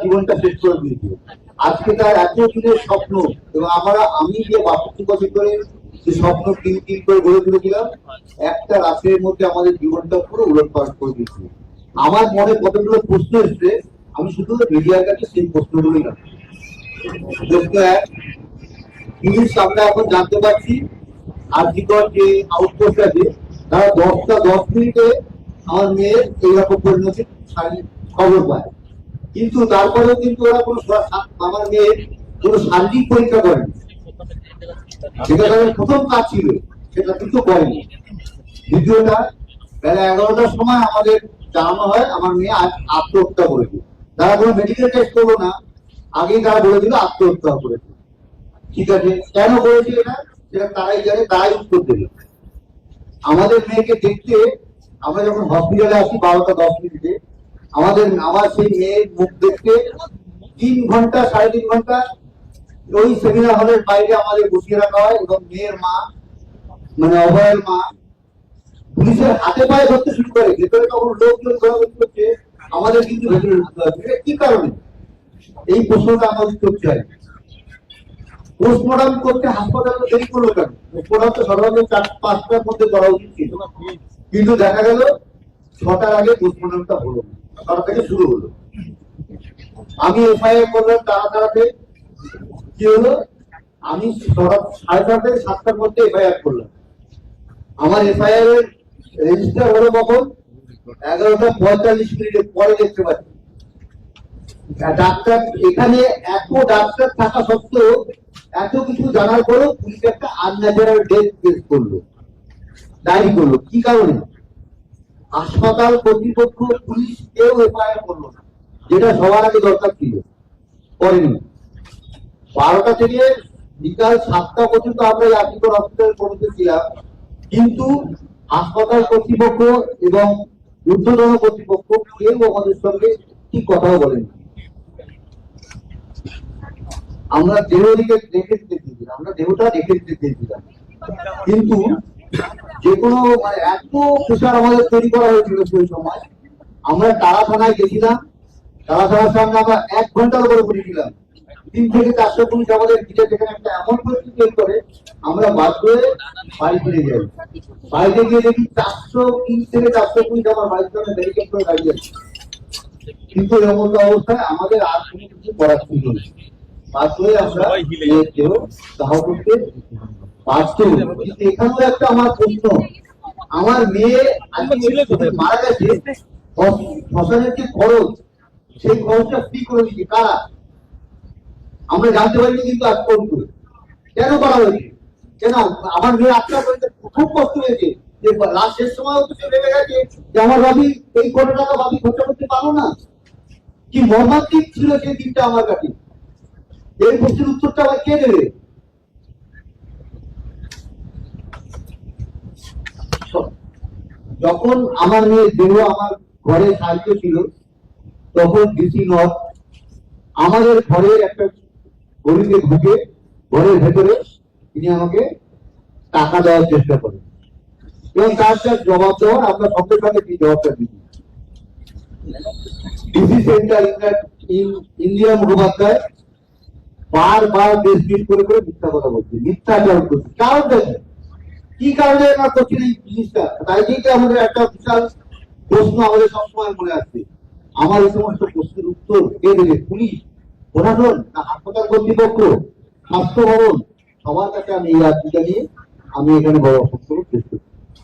জীবনটা শেষ করে দিয়েছে আজকে তার এত দিনের স্বপ্ন এবং আমরা আমি যে বছর ধরে যে স্বপ্ন কিন কিন করে গড়ে তুলেছিলাম একটা রাতের মধ্যে আমাদের জীবনটা পুরো উলটপালট করে দিয়েছে আমার মনে কতগুলো প্রশ্ন এসছে। আমি শুধু মিডিয়ার কাছে সেই প্রশ্নগুলোই রাখি প্রশ্ন এক পুলিশ আমরা এখন জানতে পারছি। আর্থিকর যে আউটপোস্ট আছে তারা দশটা দশ মিনিটে আমার মেয়ের এইরকম পরিণতি খবর পায়। কিন্তু তারপরেও কিন্তু ওরা কোনো আমার মেয়ের কোনো শারীরিক পরীক্ষা করেনি। সেটা তাদের প্রথম কাজ ছিল, সেটা কিন্তু করেনি। দ্বিতীয়টা, বেলা এগারোটার সময় আমাদের জানানো হয়, আমার মেয়ে আত্মহত্যা করেছে। তারা কোনো মেডিকেল টেস্ট করল না, আগেই তারা বলে দিল আত্মহত্যা করেছে। ঠিক আছে, কেন করেছে এটা সেটা তারাই জানে, তারাই উত্তর দেবে। আমাদের মেয়েকে দেখতে, আমরা যখন হসপিটালে আসি বারোটা দশ মিনিটে, আমাদের আমার সেই মেয়ের মুখ দেখতে তিন ঘণ্টা, সাড়ে তিন ঘণ্টা ওই সেমিনার হলের বাইরে আমাদের বসিয়ে রাখা হয় এবং মেয়ের মা মানে অভয়ের মা, পুলিশের হাতে পায়ে ধরতে শুরু করে। ভেতরে তখন লোকজন ঘোরাঘুরি করছে, আমাদের কিন্তু ভেতরে ঢুকতে হবে কি কারণে? এই প্রশ্নটা আমাদের আর কি। পোস্টমর্টম করতে হাসপাতালে দেরি করল কেন? পোস্টমর্টম তো সাধারণত চার, পাঁচটার মধ্যে করা উচিত ছিল। কিন্তু দেখা গেল, ছটার আগে পোস্টমর্টমটা হলো। ছটা থেকে শুরু হলো। আমি এফআইআর করলাম তারা তারাতে কি হলো? আমি সাড়ে ছটা থেকে সাতটার মধ্যে এফআইআর করলাম। আমার এফআইআর এর রেজিস্টার হলো কখন? এগারোটা পঁয়তাল্লিশ মিনিটের পরে দেখতে পাচ্ছি। ডাক্তার এখানে এত ডাক্তার থাকা সত্ত্বেও এত কিছু জানার পরেও পুলিশ একটা ডেথ কেস করল। ডায়েরি করল। কি কারণে? হাসপাতাল কর্তৃপক্ষ পুলিশ কেউ এফআইআর করল না। যেটা সবার আগে দরকার ছিল। করেনি। বারোটা থেকে বিকাল সাতটা পর্যন্ত আমরা আর্টিকল হসপিটাল পৌঁছেছিলাম কিন্তু হাসপাতাল কর্তৃপক্ষ এবং ঊর্ধ্বতন কর্তৃপক্ষ কেউ আমাদের সঙ্গে ঠিক কথাও বলেনি। আমরা দেহ দিকে দেখে দিতে চেয়েছিলাম আমরা দেহটা দেখে দিতে চেয়েছিলাম কিন্তু যে কোনো মানে এত প্রেশার আমাদের তৈরি করা হয়েছিল সেই সময়, আমরা তারা থানায় গেছিলাম তারা থানার সামনে আমরা এক ঘণ্টার উপরে বসেছিলাম তিন থেকে চারশো পুলিশ আমাদের ঘিরে যেখানে একটা এমন পরিস্থিতি করে, আমরা বাধ্য হয়ে বাড়ি ফিরে যাই বাড়িতে গিয়ে দেখি চারশো, তিন থেকে চারশো পুলিশ আমার বাড়ির সামনে ব্যারিকেড করে দাঁড়িয়ে আছে। কিন্তু একটা অবস্থায় আমাদের আর কোনো কিছু করার ছিল হয়ে আমরা দাহ করতে বাধ্য এখানেও একটা আমার প্রশ্ন। আমার মেয়ে মারা গেছে। শ্মশ- শ্মশানের যে খরচ? সেই খরচটা ফ্রি করে দিচ্ছে কারা? আমরা জানতে পারিনি কিন্তু আজ পর্যন্ত। কেন করা হয়েছে? কেন? আমার মেয়ে আত্মা করতে খুব কষ্ট হয়েছে। যে লাস্ট শেষ সময় তো সে ভেবে গেছে যে আমার ভাবি এই কোটি টাকা ভাবি খরচা করতে পারব না। কি মর্মান্তিক ছিল সেই দিনটা আমার কাছে। এই প্রশ্নের উত্তরটা আবার কে দেবে? যখন আমার মেয়ের দেহ আমার ঘরে সাহায্য ছিল, তখন ডিসি নর্থ আমাদের ঘরের একটা গলিতে ঢুকে ঘরের ভেতরে তিনি আমাকে টাকা দেওয়ার চেষ্টা করেন। এবং তার যা জবাব দেওয়ার, আমরা সঙ্গে সঙ্গে সেই জবাবটা দিই। ডিসি সেন্টার ইন্ডিয়া মুখোপাধ্যায় বারবার দেশবিট করে করে মিথ্যা কথা বলছে, মিথ্যাচার করছে। কারণটা কি? কি কারণে না করছেন এই জিনিসটা? তাই থেকে আমাদের একটা বিশাল প্রশ্ন আমাদের সবসময় মনে আসছে আমার এই সমস্ত প্রশ্নের উত্তর কে দেবে? পুলিশ, প্রশাসন না হাসপাতাল কর্তৃপক্ষ? স্বাস্থ্য ভবন? সবার কাছে আমি এই আর্জিটা নিয়ে আমি এখানে বড় অসংখ্য চেষ্টা করছি।